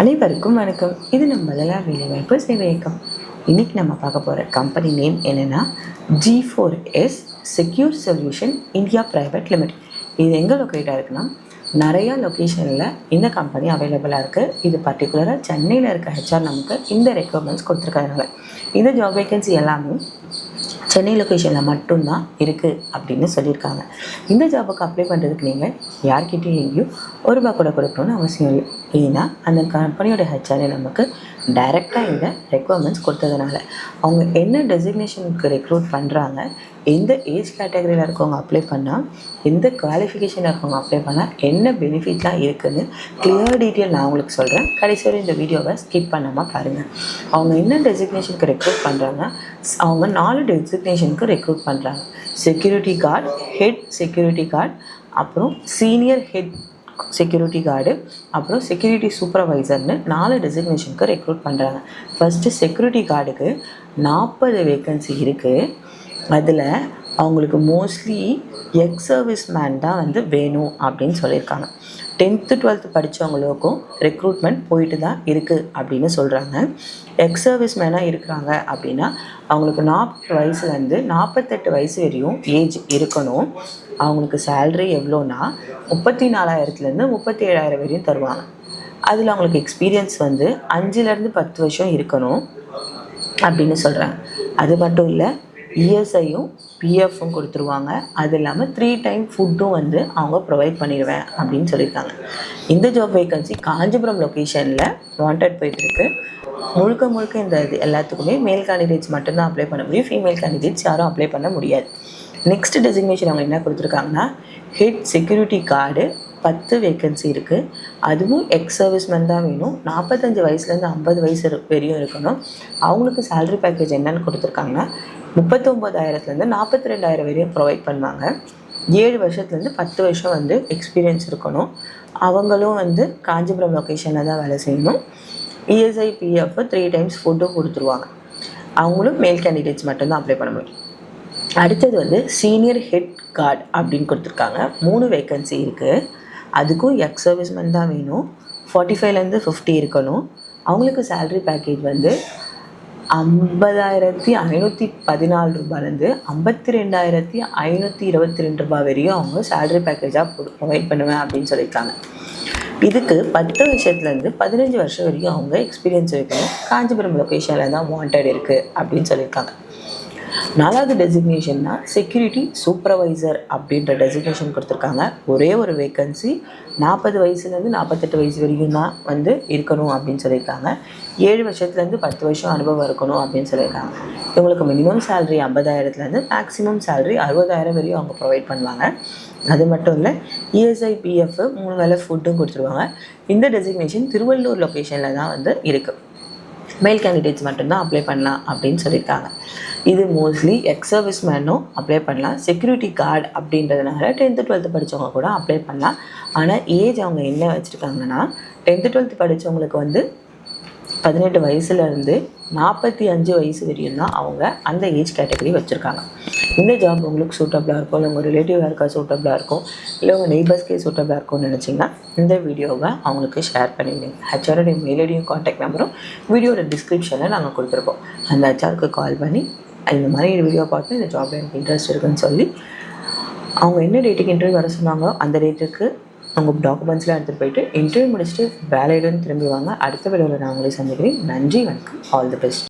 அனைவருக்கும் வணக்கம். இது நம்ம லலா வேலைவாய்ப்பு சேவை இயக்கம் இன்னைக்கு நம்ம பார்க்க போகிற கம்பெனி நேம் என்னென்னா G four S secure solution India private limited இது எங்கே லொக்கேட்டாக இருக்குன்னா நிறையா லொக்கேஷனில் இந்த கம்பெனி அவைலபிளாக இருக்குது இது பர்டிகுலராக சென்னையில் இருக்க ஹெச்ஆர் நமக்கு இந்த ரெக்குவயர்மெண்ட்ஸ் கொடுத்துருக்காங்க இந்த ஜாப் வேகன்சி எல்லாமே சென்னை லொக்கேஷனில் மட்டும்தான் இருக்குது அப்படின்னு சொல்லியிருக்காங்க. இந்த ஜாபுக்கு அப்ளை பண்ணுறதுக்கு நீங்கள் யார்கிட்டையும் எங்கேயும் ஒரு ரூபா கூட கொடுக்கணும்னு அவசியம் இல்லை. அப்படின்னா அந்த கம்பெனியோட ஹெச்ஆர்ஏ நமக்கு டைரெக்டாக இந்த ரெக்குவயர்மெண்ட்ஸ் கொடுத்ததுனால அவங்க என்ன டெசிக்னேஷனுக்கு ரெக்ரூட் பண்ணுறாங்க எந்த ஏஜ் கேட்டகரியில் இருக்கவங்க அப்ளை பண்ணால் எந்த குவாலிஃபிகேஷனில் இருக்கவங்க அப்ளை பண்ணால் என்ன பெனிஃபிட்லாம் இருக்குதுன்னு கிளியர் டீட்டெயில் நான் உங்களுக்கு சொல்கிறேன் கடைசி வரை இந்த வீடியோவை ஸ்கிப் பண்ணாமல் பாருங்கள் அவங்க என்ன டெசிக்னேஷனுக்கு ரெக்ரூட் பண்ணுறாங்க அவங்க நாலு டெசிக்னேஷனுக்கு ரெக்ரூட் பண்ணுறாங்க security guard head security guard அப்புறம் சீனியர் ஹெட் செக்யூரிட்டி கார்டு அப்புறம் செக்யூரிட்டி சூப்பர்வைசர்னு நாலு டெசிக்னேஷனுக்கு ரெக்ரூட் பண்ணுறாங்க ஃபஸ்ட்டு செக்யூரிட்டி கார்டுக்கு நாற்பது வேக்கன்சி இருக்குது அதில் அவங்களுக்கு மோஸ்ட்லி எக்ஸ் சர்வீஸ் மேன் தான் வந்து வேணும் அப்படின்னு சொல்லியிருக்காங்க. டென்த்து டுவெல்த்து படித்தவங்களுக்கும் ரெக்ரூட்மெண்ட் போயிட்டு தான் இருக்குது அப்படின்னு சொல்கிறாங்க எக்ஸ் சர்வீஸ் மேனாக இருக்கிறாங்க அப்படின்னா அவங்களுக்கு நாற்பது வயசுலேருந்து நாற்பத்தெட்டு வயசு வரையும் ஏஜ் இருக்கணும். அவங்களுக்கு சேல்ரி எவ்வளோன்னா முப்பத்தி நாலாயிரத்துலேருந்து முப்பத்தி ஏழாயிரம் வரையும் தருவாங்க. அதில் அவங்களுக்கு எக்ஸ்பீரியன்ஸ் வந்து அஞ்சுலேருந்து பத்து வருஷம் இருக்கணும் அப்படின்னு சொல்கிறாங்க அது மட்டும் இல்லை இஎஸ்ஐயும் பிஎஃப்பும் கொடுத்துருவாங்க. அது இல்லாமல் த்ரீ டைம் ஃபுட்டும் வந்து அவங்க ப்ரொவைட் பண்ணிடுவேன் அப்படின்னு சொல்லியிருக்காங்க. இந்த ஜாப் வேகன்சி காஞ்சிபுரம் லொக்கேஷனில் வாண்டட் போயிட்டுருக்கு. முழுக்க முழுக்க இந்த இது எல்லாத்துக்குமே மேல் கேண்டிடேட்ஸ் மட்டும்தான் அப்ளை பண்ண முடியும். ஃபீமேல் கேண்டிடேட்ஸ் யாரும் அப்ளை பண்ண முடியாது. நெக்ஸ்ட் டெசிக்னேஷன் அவங்க என்ன கொடுத்துருக்காங்கன்னா ஹெட் செக்யூரிட்டி கார்டு பத்து வேக்கன்சி இருக்குது அதுவும் எக்ஸ் சர்வீஸ்மேன் தான் வேணும். நாற்பத்தஞ்சு வயசுலேருந்து ஐம்பது வயசு வரையும் இருக்கணும். அவங்களுக்கு சேலரி பேக்கேஜ் என்னென்னு கொடுத்துருக்காங்கன்னா முப்பத்தொம்போதாயிரத்துலேருந்து நாற்பத்தி ரெண்டாயிரம் வரையும் ப்ரொவைட் பண்ணுவாங்க ஏழு வருஷத்துலேருந்து பத்து வருஷம் வந்து எக்ஸ்பீரியன்ஸ் இருக்கணும். அவங்களும் வந்து காஞ்சிபுரம் லொக்கேஷனில் தான் வேலை செய்யணும். இஎஸ்ஐ பிஎஃப் த்ரீ டைம்ஸ் ஃபுட்டும் கொடுத்துருவாங்க. அவங்களும் மேல் கேண்டிடேட்ஸ் மட்டும்தான் அப்ளை பண்ண முடியும். அடுத்தது வந்து சீனியர் ஹெட் கார்டு அப்படின்னு கொடுத்துருக்காங்க. மூணு வேக்கன்சி இருக்குது அதுக்கும் எக்ஸ் சர்வீஸ்மேன் தான் வேணும். ஃபார்ட்டி ஃபைவ்லேருந்து ஃபிஃப்டி இருக்கணும். அவங்களுக்கு சேல்ரி பேக்கேஜ் வந்து ஐம்பதாயிரத்தி ஐநூற்றி பதினாலு ரூபாயிலேருந்து ஐம்பத்தி ரெண்டாயிரத்தி ஐநூற்றி இருபத்தி ரெண்டு ரூபாய் வரையும் அவங்க சேலரி பேக்கேஜாக ப்ரொவைட் பண்ணுவேன் அப்படின்னு சொல்லியிருக்காங்க. இதுக்கு பத்து வருஷத்துலேருந்து பதினஞ்சு வருஷம் வரைக்கும் அவங்க எக்ஸ்பீரியன்ஸ் வைக்கணும் காஞ்சிபுரம் லொக்கேஷனில் தான் வாண்டட் இருக்குது அப்படின்னு சொல்லியிருக்காங்க. நாலாவது டெசிக்னேஷன்னா செக்யூரிட்டி சூப்பர்வைசர் அப்படின்ற டெசிக்னேஷன் கொடுத்துருக்காங்க. ஒரே ஒரு வேக்கன்சி நாற்பது வயசுலேருந்து நாற்பத்தெட்டு வயசு வரைக்கும் தான் வந்து இருக்கணும் அப்படின்னு சொல்லியிருக்காங்க. ஏழு வருஷத்துலேருந்து பத்து வருஷம் அனுபவம் இருக்கணும் அப்படின்னு சொல்லியிருக்காங்க. இவங்களுக்கு மினிமம் சேலரி ஐம்பதாயிரத்துலேருந்து மேக்ஸிமம் சேலரி அறுபதாயிரம் வரையும் அவங்க ப்ரொவைட் பண்ணுவாங்க. அது மட்டும் இல்லை இஎஸ்ஐ பிஎஃப் மூணு வேலை ஃபுட்டும் கொடுத்துருவாங்க. இந்த டெசிக்னேஷன் திருவள்ளூர் லொக்கேஷனில் தான் வந்து இருக்குது மேல் கேண்டிடேட்ஸ் மட்டும்தான் அப்ளை பண்ணலாம் அப்படின்னு சொல்லியிருக்காங்க. இது மோஸ்ட்லி எக்ஸ் சர்வீஸ் மேனும் அப்ளை பண்ணலாம். செக்யூரிட்டி கார்டு அப்படின்றதுனால டென்த்து டுவெல்த்து படித்தவங்க கூட அப்ளை பண்ணலாம். ஆனால் ஏஜ் அவங்க என்ன வச்சுருக்காங்கன்னா டென்த்து டுவெல்த்து படித்தவங்களுக்கு வந்து பதினெட்டு வயசுலேருந்து நாற்பத்தி அஞ்சு வயசு வரையும் தான் அவங்க அந்த ஏஜ் கேட்டகரி வச்சுருக்காங்க. இந்த ஜாப் உங்களுக்கு சூட்டபிளாக இருக்கும் இல்லை உங்கள் ரிலேட்டிவ் யாருக்கா சூட்டபிளாக இருக்கும் இல்லை உங்கள் நெய்பர்ஸ்க்கே சூட்டபிளாக இருக்கும்னு நினச்சிங்கன்னா இந்த வீடியோவை அவங்களுக்கு ஷேர் பண்ணிவிடுங்க ஹெச்ஆருடைய மெயிலடியும் காண்டாக்ட் நம்பரும் வீடியோட டிஸ்கிரிப்ஷனில் நாங்கள் கொடுத்துருப்போம். அந்த ஹெச்ஆருக்கு கால் பண்ணி இந்த மாதிரி வீடியோ பார்த்து இந்த ஜாப்பில் எனக்கு இன்ட்ரெஸ்ட் இருக்குதுன்னு சொல்லி அவங்க என்ன டேட்டுக்கு இன்டர்வியூ வர சொன்னாங்களோ அந்த டேட்டுக்கு அவங்க டாக்குமெண்ட்ஸ்லாம் எடுத்துகிட்டு போயிட்டு இன்டர்வியூ முடிச்சுட்டு வேலையிடம் திரும்பி வாங்க. அடுத்த வீடியோவில் நான் உங்களை சந்திக்கிறேன். நன்றி வணக்கம். All the best